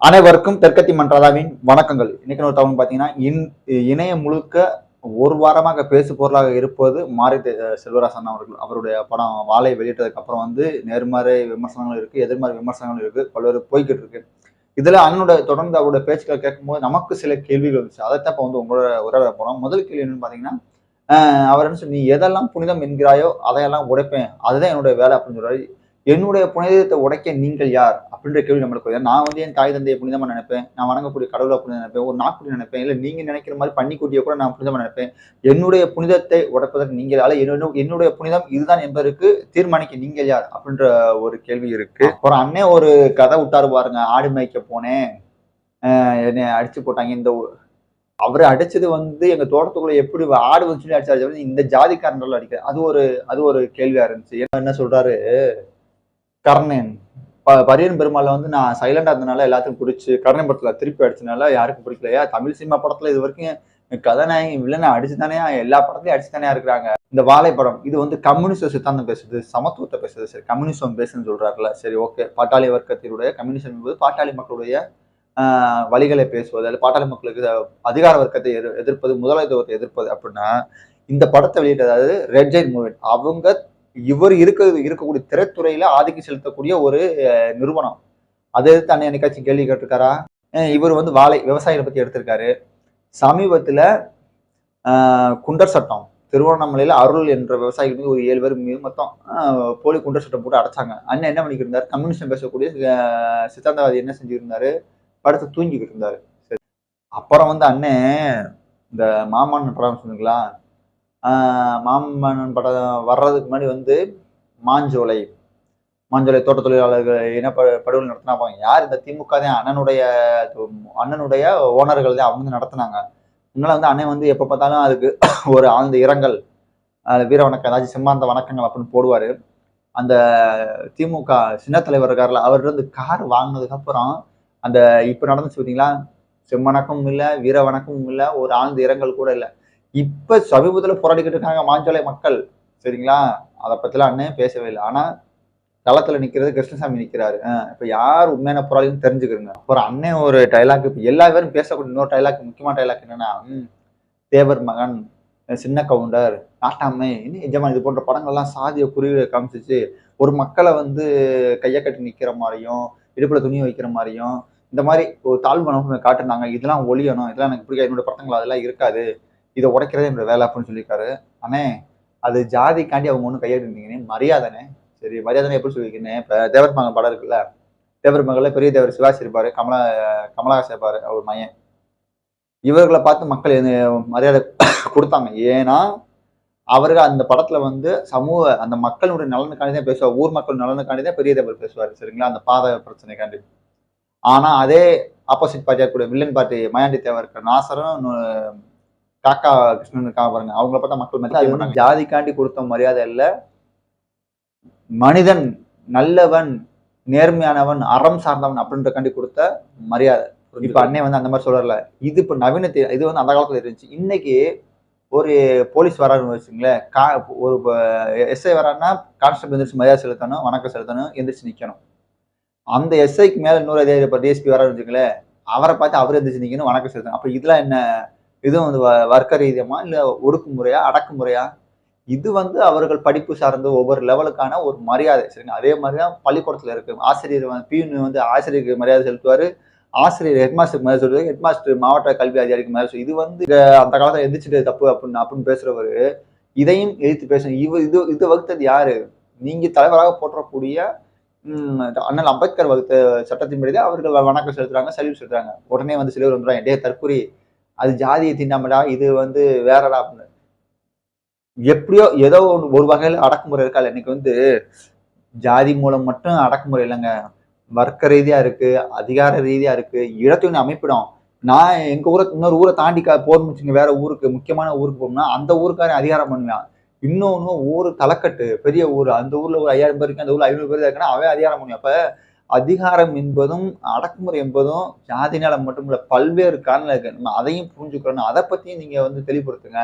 அனைவருக்கும் தெற்கத்தி மன்றாதாவின் வணக்கங்கள். இன்னைக்கு ஒரு தகவல் பார்த்தீங்கன்னா இன் இணையம் முழுக்க ஒரு வாரமாக பேசு பொருளாக இருப்பது மாரி தெ- செல்வராசன் அவர்கள் அவருடைய படம் வாழை வெளியிட்டதுக்கு அப்புறம் வந்து நேர்மறை விமர்சனங்கள் இருக்கு எதிர்மறை விமர்சனங்கள் இருக்கு பல்வேறு போய்கிட்டு இருக்கு. இதுல அண்ணனோட தொடர்ந்து அவருடைய பேச்சுக்களை கேட்கும்போது நமக்கு சில கேள்விகள் இருந்துச்சு அதைத்தான் இப்போ வந்து உங்களோட உரையாட போறோம். முதல் கேள்வி என்னன்னு பாத்தீங்கன்னா அவர் என்ன சொல்லி நீ எதெல்லாம் புனிதம் என்கிறாயோ அதையெல்லாம் உடைப்பேன். அதுதான் என்னுடைய வேலை அப்படின்னு சொல்றாரு. என்னுடைய புனிதத்தை உடைக்க நீங்கள் யார்? அப்படின்ற கேள்வி நம்மளுக்கு வருது. நான் வந்து என் தாய் தந்தையை புனிதமா நினைப்பேன். நான் வணங்கக்கூடிய கடவுளை புனிதம் நினைப்பேன். ஒரு நாக்குடி நினைப்பேன். இல்லை நீங்க நினைக்கிற மாதிரி பன்னிக்குட்டியை கூட நான் புனிதமா நினைப்பேன். என்னுடைய புனிதத்தை உடைப்பதற்கு நீங்கள் யார்? என்னுடைய என்னுடைய புனிதம் இதுதான் என்பதற்கு தீர்மானிக்க நீங்கள் யார்? அப்படின்ற ஒரு கேள்வி இருக்கு. அப்புறம் அண்ணே ஒரு கதை விட்டாரு பாருங்க. ஆடு மேய்க்க போனேன். ஆஹ் என்னை அடிச்சு போட்டாங்க. இந்த ஊ- அவரு அடிச்சது வந்து எங்க தோட்டத்துக்குள்ள எப்படி ஆடு வந்து சொல்லி அடிச்சாரு இந்த ஜாதிக்காரன் அடிக்கிறது அது ஒரு அது ஒரு கேள்வியா இருந்துச்சு. என்ன- என்ன சொல்றாரு? கர்ணன். ப- பரியன் பெருமாள் வந்து நான் சைலண்டா இருந்தனால எல்லாத்துக்கும் பிடிச்சி கருணை படத்துல திருப்பி அடிச்சனால யாருக்கும் பிடிக்கலையா? தமிழ் சினிமா படத்துல இது வரைக்கும் கதாநாயகி வில்லனை அடிச்சுதானே எல்லா படத்துலயும் அடிச்சுதானே இருக்கிறாங்க. இந்த வாழைப்படம் இது வந்து கம்யூனிஸ்ட சித்தாந்தம் பேசுது சமத்துவத்தை பேசுது. சரி கம்யூனிசம் பேசுன்னு சொல்றாருல சரி ஓகே. பாட்டாளி வர்க்கத்தினுடைய கம்யூனிசம் என்பது பாட்டாளி மக்களுடைய வழிகளை பேசுவது அல்ல பாட்டாளி மக்களுக்கு அதிகார வர்க்கத்தை எதிர்- எதிர்ப்பது முதலாளித்துவத்தை எதிர்ப்பது அப்படின்னா இந்த படத்தை வெளியிட்ட அதாவது ரெட் ஜெயின் மூவி அவங்க இவர் இருக்க இருக்கக்கூடிய திரைத்துறையில ஆதிக்கம் செலுத்தக்கூடிய ஒரு நிறுவனம். அதை எடுத்து அண்ணன் என்னைக்காச்சும் கேள்வி கேட்டிருக்காரா? இவர் வந்து வாழை விவசாயிகளை பத்தி எடுத்திருக்காரு. சமீபத்துல குண்டர் சட்டம் திருவண்ணாமலையில அருள் என்ற விவசாயிகள் மீது ஒரு ஏழு பேர் மீது மொத்தம் போலி குண்டர் சட்டம் போட்டு அடைச்சாங்க. அண்ணன் என்ன பண்ணிக்கிட்டு இருந்தார் கம்யூனிஸ்டம் பேசக்கூடிய சித்தாந்தவாதி என்ன செஞ்சிருந்தாரு? படுத்து தூங்கிக்கிட்டு இருந்தாரு சரி. அப்புறம் வந்து அண்ணன் இந்த மாமன் படம் சொன்னீங்களா மாமன்னன் படம் வர்றதுக்கு முன்னாடி வந்து மாஞ்சோலை மாஞ்சோலை தோட்ட தொழிலாளர்கள் இன படுகொலை நடத்தினா யார் இந்த திமுக தான் அண்ணனுடைய அண்ணனுடைய ஓனர்கள் தான். அவங்க வந்து நடத்தினாங்க. முன்னால் வந்து அண்ணன் வந்து எப்போ பார்த்தாலும் அதுக்கு ஒரு ஆழ்ந்த இரங்கல் வீர வணக்கம் ஏதாச்சும் சிம்மாந்த வணக்கங்கள் அப்படின்னு போடுவார். அந்த திமுக சின்ன தலைவர் இருக்கார்ல அவர் வந்து கார் வாங்கினதுக்கப்புறம் அந்த இப்போ நடந்துச்சு பார்த்தீங்களா செம்மணக்கமும் இல்லை வீர வணக்கமும் இல்லை ஒரு ஆழ்ந்த இரங்கல் கூட இல்லை. இப்ப சமீபத்துல போராடிக்கிட்டு இருக்காங்க மாஞ்சோலை மக்கள். சரிங்களா? அதை பத்திலாம் அண்ணன் பேசவே இல்லை. ஆனா களத்துல நிக்கிறது கிருஷ்ணசாமி நிக்கிறாரு. அஹ் இப்ப யார் உண்மையான போராளின்னு தெரிஞ்சுக்கிறங்க. அப்புறம் அண்ணன் ஒரு டைலாக் இப்ப எல்லா பேரும் பேசக்கூடிய இன்னொரு டைலாக் முக்கியமான டைலாக் என்னன்னா தேவர் மகன் சின்ன கவுண்டர் நாட்டாமை இன்னும் எஜமான் இது போன்ற படங்கள்லாம் சாதிய குறி காமிச்சிச்சு. ஒரு மக்களை வந்து கையை கட்டி நிக்கிற மாதிரியும் இடுப்புல துணி வைக்கிற மாதிரியும் இந்த மாதிரி ஒரு தாழ்வு மனப்பை காட்டுனாங்க. இதெல்லாம் ஒழியணும். இதெல்லாம் எனக்கு பிடிக்காது. என்னோட படங்கள் அதெல்லாம் இருக்காது. இதை உடைக்கிறதே என்னோட வேலை அப்படின்னு சொல்லியிருக்காரு. அண்ணே அது ஜாதிக்காண்டி அவங்க ஒன்றும் கையெழுந்தீங்கன்னு மரியாதைனே சரி மரியாதைனே எப்படி சொல்லியிருக்கேன் இப்போ தேவர் மகன் படம் இருக்குல்ல? தேவர் மகளில் பெரிய தேவர் சிவாசி இருப்பார் கமலா கமலஹாசன் இருப்பார் அவர் மையன். இவர்களை பார்த்து மக்கள் எது- மரியாதை கொடுத்தாங்க. ஏன்னா அவர்கள் அந்த படத்துல வந்து சமூக அந்த மக்களுடைய நலனுக்காண்டி தான் பேசுவார். ஊர் மக்கள் நலனுக்காண்டி தான் பெரிய தேவர் பேசுவார் சரிங்களா? அந்த பாத பிரச்சனைக்காண்டி. ஆனா அதே ஆப்போசிட் பார்ட்டியா கூட வில்லன் பார்ட்டி மயாண்டி தேவர் இருக்கிற நாசரும் இன்னொரு காக்கா கிருஷ்ணன் இருக்காங்க பாருங்க. அவங்கள பார்த்தா மக்கள் வந்து ஜாதிக்காண்டி கொடுத்த மரியாதை இல்ல. மனிதன் நல்லவன் நேர்மையானவன் அறம் சார்ந்தவன் அப்படின்றக்காண்டி கொடுத்த மரியாதை. இப்ப அண்ணே வந்து அந்த மாதிரி சொல்றல இது இப்ப நவீனத்தை இது வந்து அந்த காலத்துல இருந்துச்சு. இன்னைக்கு ஒரு போலீஸ் வராருன்னு வச்சுங்களேன் கா ஒரு எஸ்ஐ வராருன்னா கான்ஸ்டபிள் எந்திரிச்சு மரியாதை செலுத்தணும் வணக்கம் செலுத்தணும் எந்திரிச்சு நிக்கணும். அந்த எஸ்ஐக்கு மேல இன்னொரு அதிகாரி இப்போ டிஎஸ்பி வராருன்னு வச்சுங்களேன் அவரை பார்த்து அவர் எந்திரிச்சு நிக்கணும் வணக்கம் செலுத்தணும். அப்ப இதெல்லாம் என்ன இதுவும் வந்து வ- வர்க்க ரீதியமா இல்லை ஒடுக்குமுறையா அடக்குமுறையா? இது வந்து அவர்கள் படிப்பு சார்ந்த ஒவ்வொரு லெவலுக்கான ஒரு மரியாதை. சரிங்க அதே மாதிரி தான் பள்ளிக்கூடத்தில் இருக்கு. ஆசிரியர் வந்து பியூன் வந்து ஆசிரியருக்கு மரியாதை செலுத்துவார். ஆசிரியர் ஹெட்மாஸ்டருக்கு மரியாதை சொல்லுவார் ஹெட்மாஸ்டர் மாவட்ட கல்வி அதிகாரிக்கு மரியாதை சொல்லு. இது வந்து அந்த காலத்தில் எந்திரிச்சிட்டு தப்பு அப்படின்னு அப்படின்னு பேசுகிறவர் இதையும் எதிர்த்து பேசணும். இவ இது இது வகுத்தது யாரு? நீங்க தலைவராக போற்றக்கூடிய அண்ணல் அம்பேத்கர் வகுத்த சட்டத்தின்படி தான் அவர்கள் வணக்கம் செலுத்துறாங்க சல்யூட் செலுத்துறாங்க. உடனே வந்து சிலர் வந்துடுறாங்க டே தற்கொலை அது ஜாதியை தின்னாமடா இது வந்து வேறடா அப்படின்னு எப்படியோ ஏதோ ஒன்று ஒரு வகையில் அடக்குமுறை இருக்கா இன்னைக்கு வந்து ஜாதி மூலம் மட்டும் அடக்குமுறை இல்லைங்க. வர்க்க ரீதியாக இருக்குது அதிகார ரீதியாக இருக்குது இடத்தையும் அமைப்பிடும். நான் எங்கள் ஊரை இன்னொரு ஊரை தாண்டி கா- போகணும்னு வச்சுங்க வேற ஊருக்கு முக்கியமான ஊருக்கு போகணும்னா அந்த ஊருக்காரன் அதிகாரம் பண்ணுவான். இன்னொன்று ஊர் தலைக்கட்டு பெரிய ஊர். அந்த ஊரில் ஒரு ஐயாயிரம் பேர் இருக்கு அந்த ஊரில் ஐநூறு பேர் இருக்குன்னா அவன் அதிகாரம் பண்ணுவான். அப்போ அதிகாரம் என்பதும் அடக்குமுறை என்பதும் ஜாதினால மட்டும் பல்வேறு காரணம் இருக்கு. நம்ம அதையும் புரிஞ்சுக்கிறோம் அதை பத்தியும் நீங்க வந்து தெளிவுபடுத்துங்க.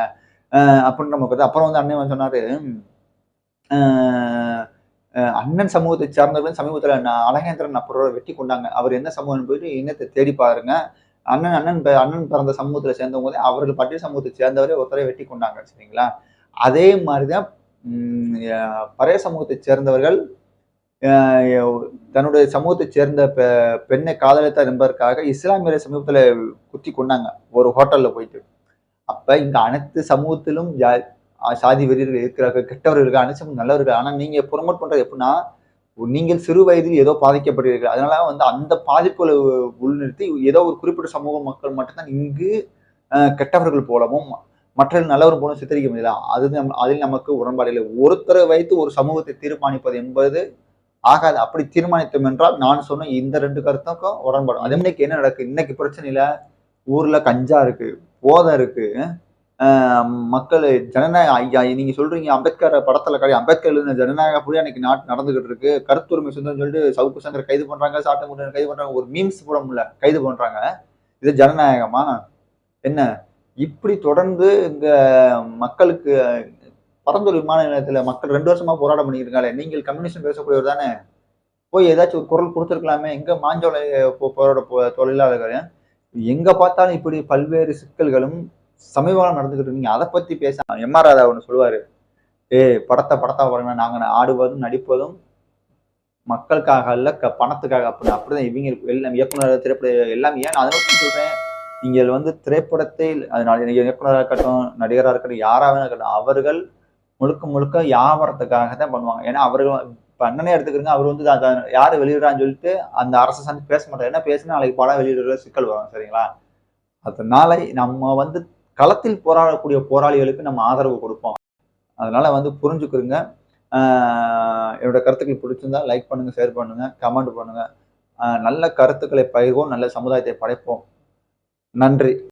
அஹ் அப்படின்னு நம்ம அப்புறம் வந்து அண்ணன் வந்து சொன்னாரு அண்ணன் சமூகத்தை சார்ந்தவர்கள் சமீபத்தில் நான் அழகேந்திரன் அப்புறம் வெட்டி கொண்டாங்க. அவர் என்ன சமூகம் போயிட்டு இனத்தை தேடி பாருங்க. அண்ணன் அண்ணன் அண்ணன் பிறந்த சமூகத்தில் சேர்ந்தவங்க அவர்கள் பட்டியல் சமூகத்தை சேர்ந்தவரே ஒருத்தரை வெட்டி கொண்டாங்க சரிங்களா? அதே மாதிரி தான் பழைய சமூகத்தை சேர்ந்தவர்கள் தன்னுடைய சமூகத்தை சேர்ந்த பெ- பெண்ணை காதலித்தார் என்பதற்காக இஸ்லாமியரை சமூகத்தில் குத்தி கொண்டாங்க. ஒரு ஹோட்டலில் போயிட்டு. அப்போ இங்கே அனைத்து சமூகத்திலும் ஜா- சாதி வெறியர்கள் இருக்கிறார்கள் கெட்டவர்கள் அனைத்து சமூகம் நல்லவர்கள். ஆனால் நீங்கள் ப்ரொமோட் பண்ணுறது எப்படின்னா நீங்கள் சிறு வயதில் ஏதோ பாதிக்கப்படுகிறீர்கள் அதனால வந்து அந்த பாதிப்புகளை உள்நிறுத்தி ஏதோ ஒரு குறிப்பிட்ட சமூக மக்கள் மட்டும்தான் இங்கு கெட்டவர்கள் போலவும் மற்ற நல்லவர் போலும் சித்தரிக்க முடியல. அது நம்- அதில் நமக்கு உடன்பாடு இல்லை. ஒருத்தரை வைத்து ஒரு சமூகத்தை தீர்மானிப்பது என்பது ஆகாது அப்படி தீர்மானித்தோம் என்றால் நான் சொன்ன இந்த ரெண்டு கருத்துக்கும் உடன்படும். அது இன்னைக்கு என்ன நடக்கு? இன்னைக்கு இல்லை ஊர்ல கஞ்சா இருக்கு போதை இருக்கு மக்கள் ஜனநாயக ஐயா நீங்க சொல்றீங்க அம்பேத்கர் படத்துல கிடையாது அம்பேத்கர் எழுதின ஜனநாயக புரிய அன்னைக்கு நாட்டு நடந்துகிட்டு இருக்கு. கருத்துரிமை சுதந்திரம் சொல்லிட்டு சவுக்கு சங்கர் கைது பண்றாங்க சாட்டமுடன் கைது பண்றாங்க ஒரு மீம்ஸ் போட முடியல கைது பண்றாங்க. இது ஜனநாயகமா? என்ன? இப்படி தொடர்ந்து இங்க மக்களுக்கு பரந்தூர் விமான நிலையத்தில் மக்கள் ரெண்டு வருஷமா போராட்டம் பண்ணியிருக்காங்க நீங்கள் கம்யூனிஸ்ட் பேசக்கூடியவர் தானே? போய் ஏதாச்சும் ஒரு குரல் கொடுத்துருக்கலாமே. எங்க மாஞ்சோலை போராட போ- தொழிலாளர்கள்? எங்கே பார்த்தாலும் இப்படி பல்வேறு சிக்கல்களும் சமீபம் நடந்துக்கிட்டு இருக்கீங்க அதை பற்றி பேச எம். ஆர். ராதா ஒன்று சொல்லுவாரு. ஏய் படத்தை படத்தை பாருங்க. நாங்கள் ஆடுவதும் நடிப்பதும் மக்களுக்காக அல்ல க பணத்துக்காக அப்படி அப்படிதான் இவங்க எல்லாம் இயக்குனர் திரைப்பட எல்லாம் ஏன் அதை நோக்கி சொல்றேன்? நீங்கள் வந்து திரைப்படத்தை அதனால் இயக்குனராக இருக்கட்டும் நடிகராக இருக்கட்டும் யாராவது இருக்கட்டும் அவர்கள் முழுக்க முழுக்க வியாபாரத்துக்காக தான் பண்ணுவாங்க. ஏன்னா அவர்கள் இப்போ அண்ணனே எடுத்துக்கிறீங்க அவர் வந்து அத- யார் வெளியிடுறான்னு சொல்லிட்டு அந்த அரசு சார்ந்து பேச மாட்டார். என்ன பேசினா நாளைக்கு படம் வெளியிடுற சிக்கல் வரும் சரிங்களா? அதனால நம்ம வந்து களத்தில் போராடக்கூடிய போராளிகளுக்கு நம்ம ஆதரவு கொடுப்போம். அதனால வந்து புரிஞ்சுக்கிறோங்க என்னோட கருத்துக்கள் பிடிச்சிருந்தா லைக் பண்ணுங்க ஷேர் பண்ணுங்க கமெண்ட் பண்ணுங்க. நல்ல கருத்துக்களை பகிர்வோம் நல்ல சமுதாயத்தை படைப்போம். நன்றி.